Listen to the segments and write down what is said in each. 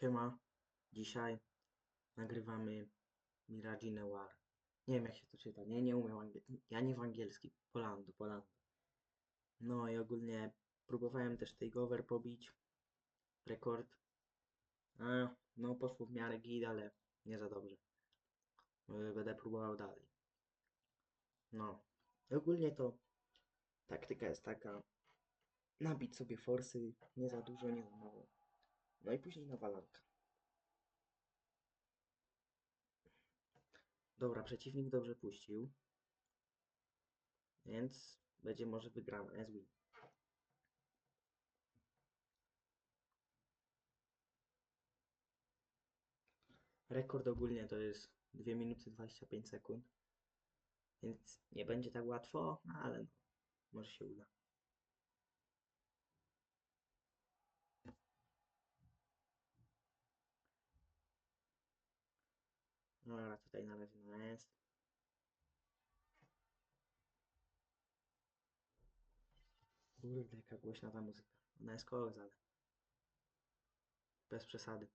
Siema. Dzisiaj nagrywamy Miragine War. Nie wiem jak się to czyta. Nie, nie umiem angielski. Ja nie w angielski. Polando, Polando. No i ogólnie próbowałem też takeover pobić. Rekord. A, no poszło w miarę git, ale nie za dobrze. Y, Będę próbował dalej. No. Ogólnie to taktyka jest taka. Nabić sobie forsy. Nie za dużo, nie za mało. No i później nawalanka. Dobra, przeciwnik dobrze puścił. Więc będzie może wygrana. As. Rekord ogólnie to jest 2 minuty 25 sekund. Więc nie będzie tak łatwo, no ale no, może się uda. Dobra, tutaj na razie no jest. Kurde, jaka głośna ta muzyka. Ona jest kolos, ale bez przesady.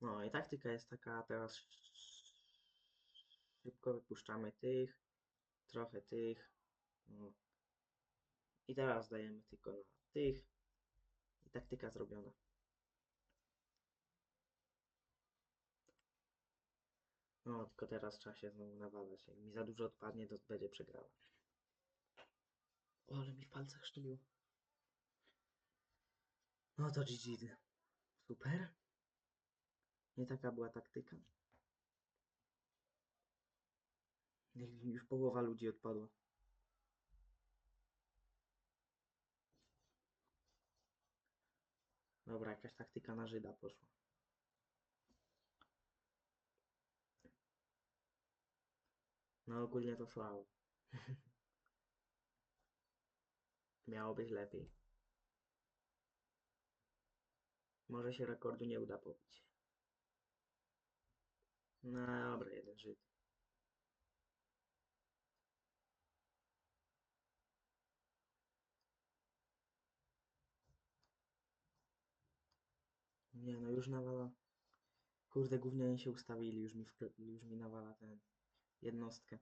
No i taktyka jest taka, teraz szybko wypuszczamy tych, trochę tych. No. I teraz dajemy tylko na tych. I taktyka zrobiona. No, tylko teraz trzeba się znowu nawalać. Jak mi za dużo odpadnie, to będzie przegrała. O, ale mi w palcach szczyliło. No to GG. Super. Nie taka była taktyka. Już połowa ludzi odpadła. Dobra, jakaś taktyka na Żyda poszła. No ogólnie to słabo. Miało być lepiej. Może się rekordu nie uda pobić. No dobra, jeden Żyd. Nie no, już nawala. Kurde, gównianie się ustawili, już mi, wkle- już mi nawala ten jednostkę.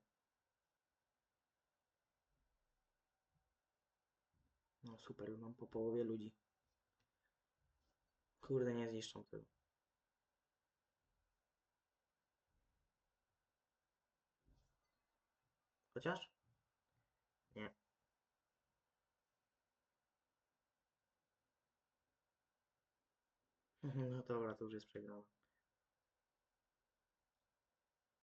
No super, już mam po połowie ludzi. Kurde, nie zniszczą tego. Chociaż? Nie. No dobra, to już jest przegrana.